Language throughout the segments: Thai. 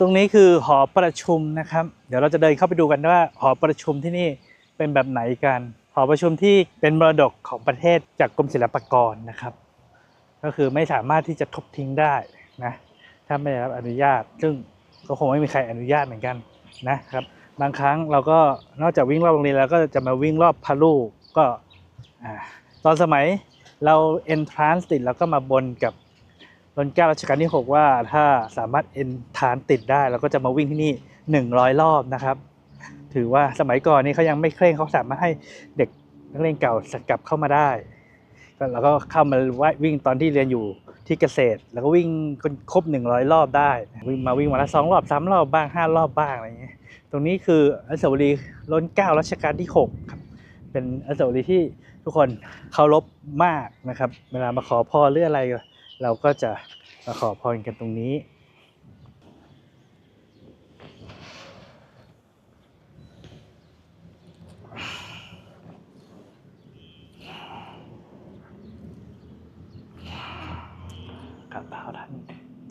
ตรงนี้คือหอประชุมนะครับ เดี๋ยวเราจะเดินเข้าไปดูกันว่าหอประชุมที่นี่เป็นแบบไหนกัน หอประชุมที่เป็นมรดกของประเทศจากกรมศิลปากรนะครับ ก็คือไม่สามารถที่จะทุบทิ้งได้นะถ้าไม่ได้รับอนุญาต ซึ่งก็คงไม่มีใครอนุญาตเหมือนกันนะครับ บางครั้งเราก็นอกจากวิ่งรอบโรงเรียนแล้วก็จะมาวิ่งรอบพาลูกก็ตอนสมัยเรา entrance ติดแล้วก็มาบนกับ รัชการัชกาลที่ 6 ว่าถ้าสามารถ entrance ติดได้เราก็จะมาวิ่งที่นี่ 100 รอบนะครับ ถือว่าสมัยก่อนนี้เขายังไม่เคร่งเขาสามารถให้เด็กนักเรียนเก่าสกลับเข้ามาได้ก็เราก็เข้ามาวิ่งตอนที่เรียนอยู่ที่เกษตร แล้วก็วิ่งครบ 100 รอบได้ วิ่งมาวิ่งวันละสองรอบสามรอบบ้างห้ารอบบ้างอะไรอย่างเงี้ยตรงนี้คืออนุสาวรีย์ล้นเก้ารัชกาลที่6ครับเป็นอนุสาวรีย์ที่ทุกคนเคารพมากนะครับ เวลามาขอพรหรืออะไร เราก็จะมาขอพรกันตรงนี้ กับพระท่าน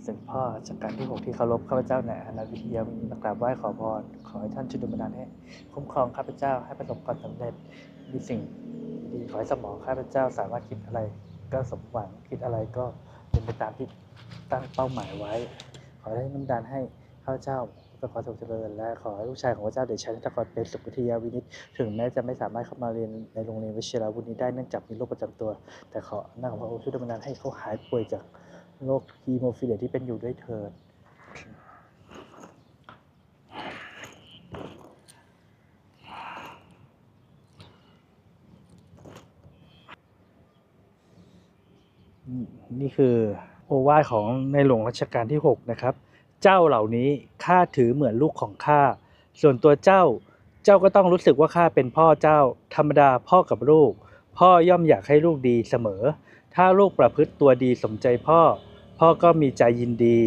สด็จพ่อรัชกาลที่6ที่เคารพข้าพเจ้าในอนาวิทยามีมากราบไหว้ขอพร ขอให้ท่านช่วยดลบันดาลให้ คุ้มครองข้าพเจ้าให้ประสบความสำเร็จ มีสิ่งดีขอให้สมองข้าพเจ้าสามารถคิดอะไรก็สมหวังคิดอะไรก็ เป็นไปตามที่ตั้งเป้าหมายไว้ ขอให้น้ำดานให้ข้าเจ้าประกอบสุขเจริญและขอให้ลูกชายของพระเจ้าเดชชัยนัตกรเป็นสุขวิทยาวินิตถึงแม้จะไม่สามารถเข้ามาเรียนในโรงเรียนวิชิราวุธนี้ได้เนื่องจากมีโรคประจำตัว แต่ขอหน้าของพระองค์ช่วยดำเนินให้เขาหายป่วยจากโรคฮีโมฟิเลียที่เป็นอยู่ด้วยเถิด นี่คือโอวาทของในหลวงรัชกาลที่ 6 นะครับ เจ้าเหล่านี้ข้าถือเหมือนลูกของข้า ส่วนตัวเจ้า เจ้าก็ต้องรู้สึกว่าข้าเป็นพ่อเจ้า ธรรมดาพ่อกับลูก พ่อย่อมอยากให้ลูกดีเสมอ ถ้าลูกประพฤติตัวดีสมใจพ่อ พ่อก็มีใจยินดี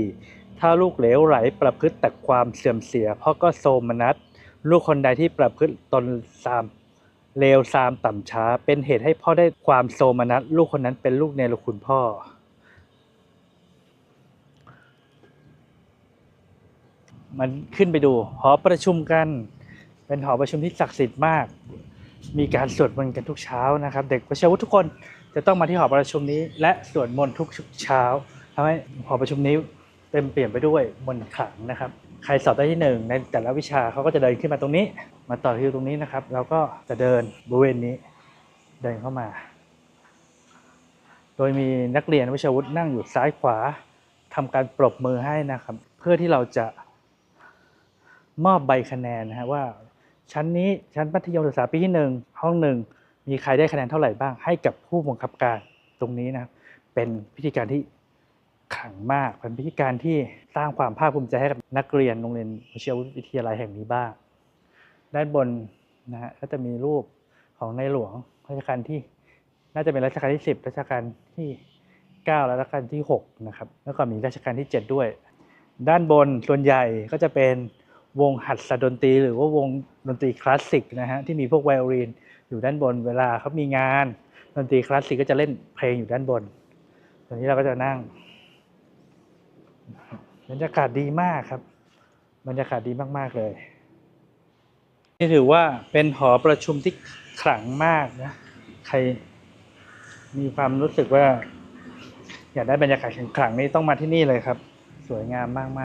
ถ้าลูกเหลวไหลประพฤติแต่ความเสื่อมเสีย พ่อก็โทมนัส ลูกคนใดที่ประพฤติตนซาม เลวซามต่ำช้า เป็นเหตุให้พ่อได้ความโทมนัสลูกคนนั้นเป็นลูกเนรคุณพ่อ มันขึ้นไปดู หอประชุมกัน เป็นหอประชุมที่ศักดิ์สิทธิ์มาก มีการสวดมนต์กันทุกเช้านะครับ เด็กประชาวุฒิทุกคนจะต้องมาที่หอประชุมนี้ และสวดมนต์ทุกเช้าทำให้หอประชุมนี้เต็มเปลี่ยนไปด้วยมนต์ขลังนะครับ ใครสอบได้ที่หนึ่งในแต่ละวิชาเขาก็จะเดินขึ้นมาตรงนี้ มาต่อคิวตรงนี้นะครับแล้วก็จะเดินบริเวณนี้เดินเข้ามา โดยมีนักเรียนวิชาวุฒินั่งอยู่ซ้ายขวาทำการปรบมือให้นะครับ เพื่อที่เราจะมอบใบคะแนนนะฮะว่า ชั้นนี้ชั้นมัธยมศึกษาปีที่หนึ่งห้องหนึ่งมีใครได้คะแนนเท่าไหร่บ้างให้กับผู้บังคับการตรงนี้นะครับเป็นพิธีการที่ขังมากเป็นพิธีการที่สร้างความภาคภูมิใจให้กับนักเรียนโรงเรียนวิชิวิทยาลัยแห่งนี้บ้าง ด้านบนนะฮะก็จะมีรูปของในหลวงรัชกาลที่น่าจะเป็นรัชกาลที่ 10รัชกาลที่ 9 และรัชกาลที่6นะครับแล้วก็มีรัชกาลที่ 7 ด้วย ด้านบนส่วนใหญ่ก็จะเป็นวงหัดสดนตรี หรือว่าวงดนตรีคลาสสิกนะฮะที่มีพวกไวโอลินอยู่ด้านบนเวลาเขามีงานดนตรีคลาสสิกก็จะเล่นเพลงอยู่ด้านบนตรงนี้เราก็จะนั่งบรรยากาศดีมากครับ บรรยากาศดีมาก ๆ เลย นี่ถือว่าเป็นหอประชุมที่ขลังมากนะ ใครมีความรู้สึกว่า อยากได้บรรยากาศขลังๆนี่ต้องมาที่นี่เลยครับ สวยงามมากๆ